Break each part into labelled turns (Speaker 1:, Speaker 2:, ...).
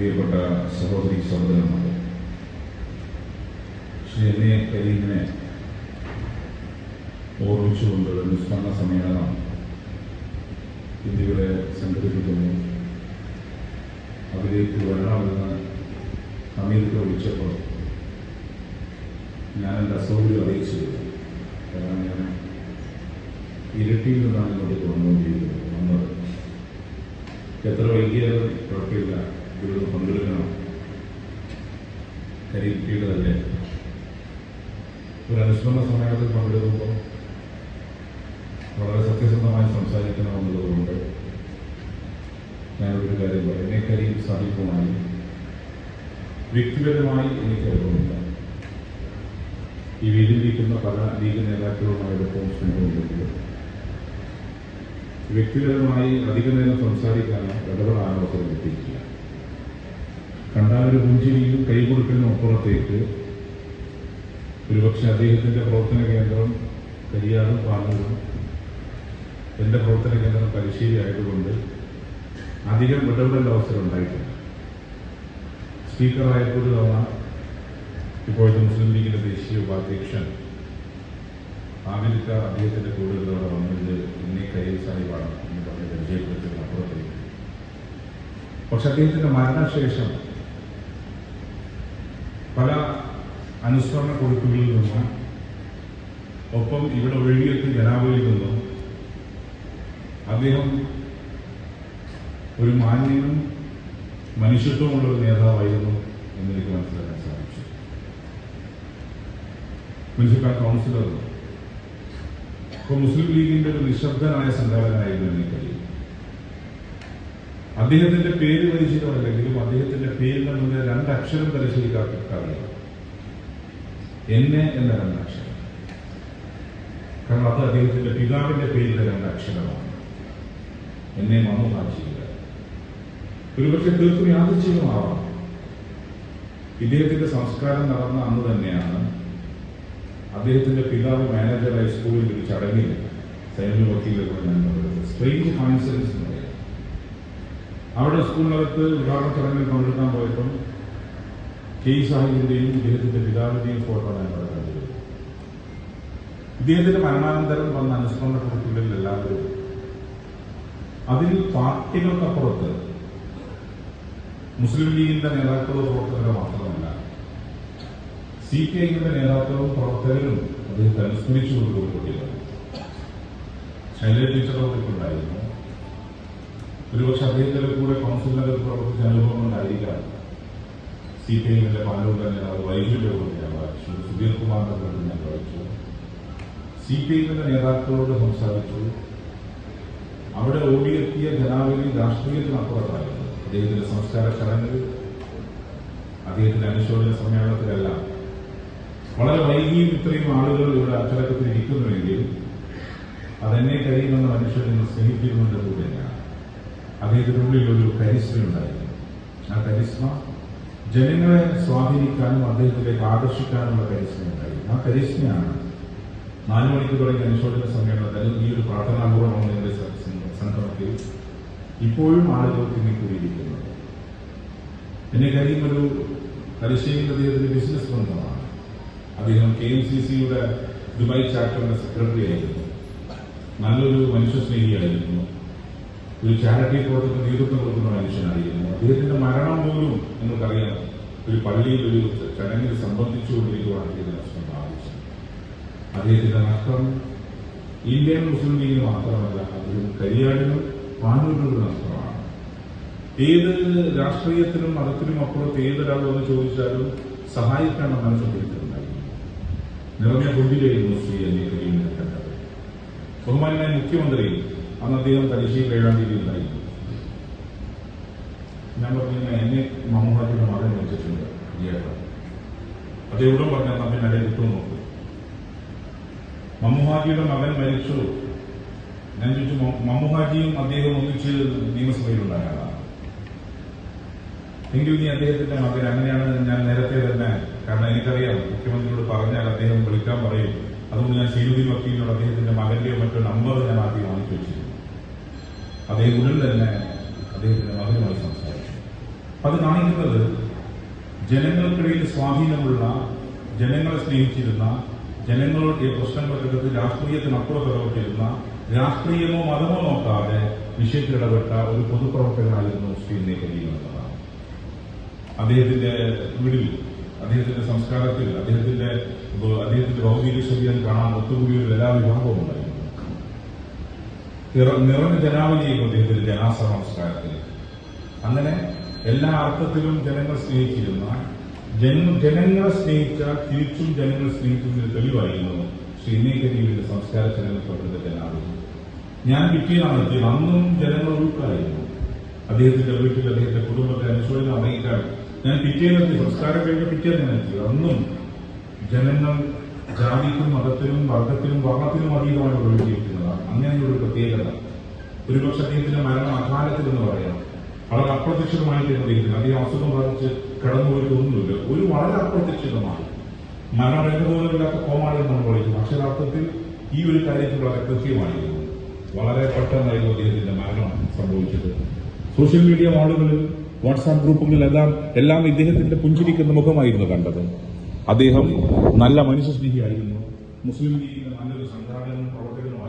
Speaker 1: പ്രിയപ്പെട്ട സഹോദരി സഹോദരന്മാരെ ശ്രീ എന്നെ കരീമിനെ ഓർമ്മിച്ചുകൊണ്ട് നിസ്മരണ സമ്മേളനം ഇന്ത്യയുടെ സംഘടിപ്പിക്കുന്നു. അതിലേക്ക് വരണമെന്ന് അമീർക്ക് വിളിച്ചപ്പോൾ ഞാൻ എന്റെ അസൗകര്യം അറിയിച്ചു. കാരണം ഞാൻ ഇരട്ടിയിൽ നിന്നാണ് ഇങ്ങോട്ട് വന്നുകൊണ്ടിരിക്കുന്നത് വന്നത്. എത്ര വൈകിയാലും കുഴപ്പമില്ല. ഇവിടുന്ന് പങ്കെടുക്കണം കരിപ്പിയുടേതല്ലേ ഒരു അനുസ്മരണ സമ്മേളനത്തിൽ പങ്കെടുക്കുമ്പോൾ വളരെ സത്യസന്ധമായി സംസാരിക്കണമെന്നുള്ളതുകൊണ്ട് ഞാനൊരു കാര്യം പറയും. എന്നെ കരീം സാഹിബുമായി വ്യക്തിപരമായി എനിക്ക് അറിവുമില്ല ഈ വീതിയിരിക്കുന്ന പല ലീഗ് നേതാക്കളുമായിടൊപ്പം സ്നേഹമുണ്ടെങ്കിലും വ്യക്തിപരമായി അധിക നേരം സംസാരിക്കാനോ ഇടപെടാനോ അവസരം കിട്ടിയിട്ടില്ല കണ്ടാൽ ഒരു കൈ കൊടുക്കുന്ന അപ്പുറത്തേക്ക്. ഒരുപക്ഷെ അദ്ദേഹത്തിന്റെ പ്രവർത്തന കേന്ദ്രം കരിയാറും പാലൂരും എന്റെ പ്രവർത്തന കേന്ദ്രം പരിശീലി ആയതുകൊണ്ട് അധികം ഇടപെടേണ്ട അവസരം ഉണ്ടായിട്ടില്ല. സ്പീക്കറായപ്പോൾ തവണ ഇപ്പോഴത്തെ മുസ്ലിം ലീഗിന്റെ ദേശീയ ഉപാധ്യക്ഷൻ ആമിരിക്ക അദ്ദേഹത്തിന്റെ കൂടുതലോടെ വന്നത് ഇന്നേ കയ്യിൽ സാഹിബാണ് എന്ന് പറഞ്ഞ് പരിചയപ്പെടുത്തുന്ന അപ്പുറത്തേക്ക്. പക്ഷെ അദ്ദേഹത്തിന്റെ മരണശേഷം പല അനുസ്മരണ കുറിപ്പുകളിൽ നിന്നും ഒപ്പം ഇവിടെ ഒഴുകിയെത്തി ജനാവലിയിൽ നിന്നും അദ്ദേഹം ഒരു മാന്യനും മനുഷ്യത്വമുള്ള ഒരു നേതാവായിരുന്നു എന്ന് എനിക്ക് മനസ്സിലാക്കാൻ സാധിച്ചു. Municipal councillor. ഇപ്പോൾ മുസ്ലിം ലീഗിന്റെ ഒരു നിശബ്ദനായ സംഘാടകനായിരുന്നു എനിക്കറിയാം അദ്ദേഹത്തിന്റെ പേര് പരിചിതമല്ലെങ്കിലും അദ്ദേഹത്തിന്റെ പേരിന്റെ മുന്നിൽ രണ്ടക്ഷരം പരിശീലിക്കാത്തറിയാം എന്നെ എന്ന രണ്ടക്ഷരം. കാരണം അത് അദ്ദേഹത്തിന്റെ പിതാവിന്റെ പേരിലെ രണ്ടക്ഷരമാണ്. എന്നെ മമ്മൂഹാജിയില്ല ഒരുപക്ഷെ തീർത്തും യാദൃച്ഛികമാവാം. ഇദ്ദേഹത്തിന്റെ സംസ്കാരം നടന്ന അന്ന് തന്നെയാണ് അദ്ദേഹത്തിന്റെ പിതാവ് മാനേജറായി സ്കൂളിൽ ഒരു ചടങ്ങിൽ സൈനിക വക്കീലിൽ കൂടെ എന്ന് പറയാം അവിടെ സ്കൂളിനകത്ത് ഉദ്ഘാടന ചടങ്ങിൽ പങ്കെടുക്കാൻ പോയപ്പോൾ കെ സാഹിബിന്റെയും ഇദ്ദേഹത്തിന്റെ പിതാവിന്റെയും ഫോട്ടോ ഞാൻ അവിടെ കണ്ടു ഇദ്ദേഹത്തിന്റെ മരണാനന്തരം വന്ന അനുസ്മരണ കുറിപ്പുകളിൽ എല്ലാവരും അതിൽ പാർട്ടികൾക്കപ്പുറത്ത് മുസ്ലിം ലീഗിന്റെ നേതാക്കളോ പ്രവർത്തകരോ മാത്രമല്ല സി പി ഐയുടെ നേതാക്കളും പ്രവർത്തകരും അദ്ദേഹത്തെ അനുസ്മരിച്ചുകൊണ്ട് കൊടുക്കുകയാണ് ശൈലജ ടീച്ചറോടൊക്കെ ഉണ്ടായിരുന്നു. ഒരുപക്ഷെ അദ്ദേഹത്തിന്റെ കൂടെ കൗൺസിലിനകത്ത് പ്രവർത്തിച്ച അനുഭവം കൊണ്ടായിരിക്കാം സി പി ഐയുടെ പാലൂരിലെ നേതാവ് വൈദ്യുതിയുടെ കൂടെ ഞാൻ വായിച്ചു. സുധീർ കുമാറിന്റെ കൂടെ ഞാൻ വായിച്ചു. സി പി എമ്മിന്റെ നേതാക്കളോട് സംസാരിച്ചു. അവിടെ ഓടിയെത്തിയ ജനാവലി രാഷ്ട്രീയത്തിനപ്പുറത്തായിരുന്നു. അദ്ദേഹത്തിന്റെ സംസ്കാര ചടങ്ങിൽ അദ്ദേഹത്തിന്റെ അനുശോചന സമ്മേളനത്തിലെല്ലാം. വളരെ വൈകിയും ഇത്രയും ആളുകൾ ഇവിടെ അച്ചടക്കത്തിൽ ഇരിക്കുന്നുവെങ്കിൽ അതെന്നെ കഴിയുമെന്ന മനുഷ്യനെ സ്നേഹിക്കുന്നുണ്ട് തന്നെയാണ് അദ്ദേഹത്തിന്റെ ഉള്ളിൽ ഒരു കരിസ്മ ഉണ്ടായിരുന്നു ആ കരിസ്മ ജനങ്ങളെ സ്വാധീനിക്കാനും അദ്ദേഹത്തിലേക്ക് ആകർഷിക്കാനുമുള്ള കരിസ്മ ഉണ്ടായിരുന്നു ആ കരിസ്മയാണ് നാല് മണിക്ക് തുടങ്ങിയ അനുശോചന സമ്മേളനത്തിൽ ഈ ഒരു പ്രാർത്ഥനാപൂർവമാണ് എന്റെ സംഗമത്തിൽ ഇപ്പോഴും ആളുകൾ തിങ്ങിക്കൂടിയിരിക്കുന്നത്. എന്നെ കഴിയും ഒരു പരിശീലന അദ്ദേഹത്തിന്റെ ബിസിനസ് ബന്ധമാണ്. അദ്ദേഹം കെ എം സി സിയുടെ ദുബായ് ചാപ്റ്ററിന്റെ സെക്രട്ടറി ആയിരുന്നു നല്ലൊരു മനുഷ്യസ്നേഹിയായിരുന്നു. ഒരു ചാരിറ്റി പ്രവർത്തനത്തിന് നേതൃത്വം കൊടുക്കുന്ന മനുഷ്യനായിരുന്നു. അദ്ദേഹത്തിന്റെ മരണം പോലും നിങ്ങൾക്കറിയാം. ഒരു പള്ളിയിൽ ഒരു ചടങ്ങിൽ സംബന്ധിച്ചുകൊണ്ടിരിക്കുകയാണ് അദ്ദേഹത്തിന് നഷ്ടം ബാധിച്ചത് അദ്ദേഹത്തിന്റെ നഷ്ടം ഇന്ത്യൻ മുസ്ലിം ലീഗിന് മാത്രമല്ല അദ്ദേഹം കരിയാടിനും പാനൂരിനും നഷ്ടമാണ്. ഏത് രാഷ്ട്രീയത്തിനും മതത്തിനും അപ്പുറത്ത് ഏതൊരാൾ വന്ന് ചോദിച്ചാലും സഹായിക്കാൻ മനസ്സിലായിട്ടുണ്ടായിരുന്നു നിറഞ്ഞ കൊണ്ടിലായിരുന്നു ശ്രീ അലി കരീമിനെ കണ്ടത്. ബഹുമാനായ മുഖ്യമന്ത്രി അന്ന് അദ്ദേഹം പരീക്ഷയിൽ ഏഴാം തീയതി ഉണ്ടായി. ഞാൻ പറഞ്ഞു എന്നെ മമ്മൂഹാജിയുടെ മകൻ വെച്ചിട്ടുണ്ട് ഈയേട്ടൻ അദ്ദേഹം പറഞ്ഞ തമ്മിൽ അടയിൽ ഇട്ടു നോക്കും. മമ്മുഹാജിയുടെ മകൻ മരിച്ചു. ഞാൻ ചോദിച്ചു മമ്മൂഹാജിയും അദ്ദേഹം ഒന്നിച്ച് നിയമസഭയിലുണ്ടായാളാണ് എങ്കിൽ നീ അദ്ദേഹത്തിന്റെ മകൻ അങ്ങനെയാണ് ഞാൻ നേരത്തെ തന്നെ കാരണം എനിക്കറിയാം മുഖ്യമന്ത്രിയോട് പറഞ്ഞാൽ അദ്ദേഹം വിളിക്കാൻ പറയും. അതുകൊണ്ട് ഞാൻ ശീലുദ്ദീൻ വക്കീലിനോട് അദ്ദേഹത്തിന്റെ മകന്റെയോ മറ്റോ നമ്പർ ഞാൻ ആദ്യം വാങ്ങിച്ചു വെച്ചിരുന്നു. അദ്ദേഹം ഉടൻ തന്നെ അദ്ദേഹത്തിന്റെ മകനുമായി സംസാരിച്ചു അത് കാണിക്കുന്നത് ജനങ്ങൾക്കിടയിൽ സ്വാധീനമുള്ള ജനങ്ങളെ സ്നേഹിച്ചിരുന്ന ജനങ്ങളുടെ പ്രശ്നങ്ങൾക്കകത്ത് രാഷ്ട്രീയത്തിനപ്പുറം പ്രവർത്തിച്ചിരുന്ന രാഷ്ട്രീയമോ മതമോ നോക്കാതെ വിഷയത്തിൽ ഇടപെട്ട ഒരു പൊതുപ്രവർത്തകനായിരുന്നു ശ്രീ നേഹലി എന്നുള്ളതാണ് അദ്ദേഹത്തിന്റെ വീടിൽ അദ്ദേഹത്തിന്റെ സംസ്കാരത്തിൽ അദ്ദേഹത്തിന്റെ അദ്ദേഹത്തിന്റെ ഭൗതിക ശരീരം കാണാൻ ഒത്തുകൂടിയ ഒരു എല്ലാ വിഭാഗവും നിറഞ്ഞ ജനാവലിയും അദ്ദേഹത്തിന്റെ ജനാസ അങ്ങനെ എല്ലാ അർത്ഥത്തിലും ജനങ്ങൾ സ്നേഹിച്ചിരുന്ന ജന- ജനങ്ങളെ സ്നേഹിച്ച തിരിച്ചും ജനങ്ങൾ സ്നേഹിക്കുന്നതിന് തെളിവായിരുന്നു ശ്രീ എ കരീമിന്റെ സംസ്കാര പങ്കെടുത്ത ജനാവലി. ഞാൻ പിറ്റേന്നാണ് എത്തിയത്. അന്നും ജനങ്ങൾ ഒഴുക്കായിരുന്നു അദ്ദേഹത്തിന്റെ വീട്ടിൽ അദ്ദേഹത്തിന്റെ കുടുംബത്തെ അനുശോചനം അറിയിക്കാൻ ഞാൻ പിറ്റേന്നെത്തി സംസ്കാരം കഴിഞ്ഞ പിറ്റേന്ന് എത്തിയത് അന്നും ജനങ്ങൾ ജാതിക്കും മതത്തിനും വർഗത്തിനും വർണത്തിനും അതീതമായി അങ്ങനെയൊരു പ്രത്യേകത. ഒരുപക്ഷെ അദ്ദേഹത്തിന്റെ മരണം അകാലത്തിൽ എന്ന് പറയാം. വളരെ അപ്രത്യക്ഷിതമായിട്ട് അദ്ദേഹത്തിന് അധികം അസുഖം ബാധിച്ച് കടന്നുപോയി തോന്നുന്നില്ല ഒരു വളരെ അപ്രതീക്ഷിതമായി മരണരംഗതോന്നില്ലാത്ത കോമാളി നമ്മൾ പറയുന്നത് അക്ഷരാർത്ഥത്തിൽ ഈ ഒരു കാര്യത്തിൽ വളരെ കൃത്യമായിരുന്നു. വളരെ പെട്ടെന്നായിരുന്നു അദ്ദേഹത്തിന്റെ മരണം സംഭവിച്ചത്. സോഷ്യൽ മീഡിയ മോളുകളിൽ വാട്സാപ്പ് ഗ്രൂപ്പുകളിലെല്ലാം എല്ലാം ഇദ്ദേഹത്തിന്റെ പുഞ്ചിരിക്കുന്ന മുഖമായിരുന്നു കണ്ടത്. അദ്ദേഹം നല്ല മനുഷ്യസ്നേഹിയായിരുന്നു. മുസ്ലിം ലീഗിന്റെ നല്ലൊരു സംഘാടകനും അതോടൊപ്പം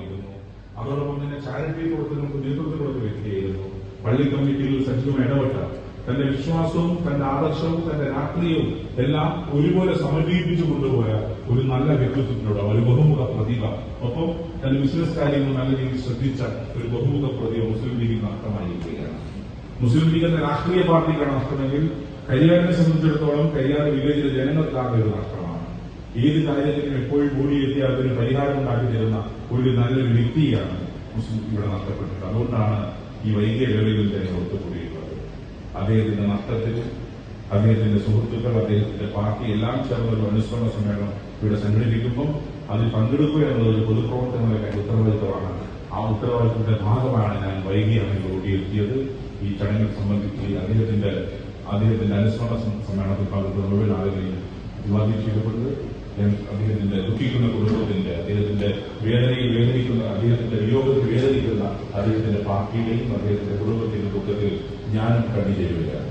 Speaker 1: തന്നെ കൊടുത്ത് നമുക്ക് നേതൃത്വം കൊടുത്ത വ്യക്തിയായിരുന്നു പള്ളി കമ്മിറ്റിയിൽ സജീവം ഇടപെട്ട തന്റെ വിശ്വാസവും തന്റെ ആദർശവും തന്റെ രാഷ്ട്രീയവും എല്ലാം ഒരുപോലെ സമന്വയിപ്പിച്ചു കൊണ്ടുപോയ ഒരു നല്ല വ്യക്തിത്വത്തിലൂടെ ഒരു ബഹുമുഖ പ്രതിഭ ഒപ്പം തന്റെ ബിസിനസ് കാര്യങ്ങൾ നല്ല രീതിയിൽ ശ്രദ്ധിച്ച ഒരു ബഹുമുഖ പ്രതിഭ മുസ്ലിം ലീഗിൽ നഷ്ടമായിരിക്കുകയാണ്. മുസ്ലിം ലീഗ് എന്ന രാഷ്ട്രീയ പാർട്ടിക്കാണ് നഷ്ടമെങ്കിൽ കരിയാറിനെ സംബന്ധിച്ചിടത്തോളം കരിയാർ വില്ലേജിലെ ജനങ്ങൾക്കാകെ ഒരു നഷ്ടമാണ്. ഏത് കാര്യത്തിനും എപ്പോഴും കൂടിയെത്തി അതിന് പരിഹാരം ഉണ്ടാക്കി തരുന്ന ഒരു നല്ലൊരു വ്യക്തിയാണ് മുസ്ലിം ഇവിടെ നഷ്ടപ്പെട്ടത് അതുകൊണ്ടാണ് ഈ വൈകിയ വേളയിൽ തന്നെ ഒത്തുകൂടിയിട്ടുള്ളത്. അദ്ദേഹത്തിന്റെ നഷ്ടത്തിൽ അദ്ദേഹത്തിന്റെ സുഹൃത്തുക്കൾ അദ്ദേഹത്തിന്റെ പാർട്ടി എല്ലാം ചേർന്ന ഒരു അനുസ്മരണ സമ്മേളനം ഇവിടെ സംഘടിപ്പിക്കുമ്പോൾ അതിൽ പങ്കെടുക്കുക എന്നുള്ളത് ഒരു പൊതുപ്രവർത്തനങ്ങളുടെ ഉത്തരവാദിത്തമാണ്. ആ ഉത്തരവാദിത്തത്തിന്റെ ഭാഗമാണ് ഞാൻ വൈകിയാണ് ഓടിയെത്തിയത്. ഈ ചടങ്ങിൽ സംബന്ധിച്ച് അദ്ദേഹത്തിന്റെ അദ്ദേഹത്തിന്റെ അനുസ്മരണ സമ്മേളനത്തിൽ പങ്കെടുത്ത മുഴുവൻ ആളുകളെയും വിവാദം ചെയ്യപ്പെട്ടത് അദ്ദേഹത്തിന്റെ ദുഃഖിക്കുന്ന കുടുംബത്തിന്റെ അദ്ദേഹത്തിന്റെ വേദനയിൽ വേദനിക്കുന്ന അദ്ദേഹത്തിന്റെ വിയോഗത്തിൽ വേദനിക്കുന്ന അദ്ദേഹത്തിന്റെ പാർട്ടിയുടെയും അദ്ദേഹത്തിന്റെ കുടുംബത്തിന്റെ ദുഃഖത്തിൽ ഞാനും കണ്ണി ചേരുകയാണ്.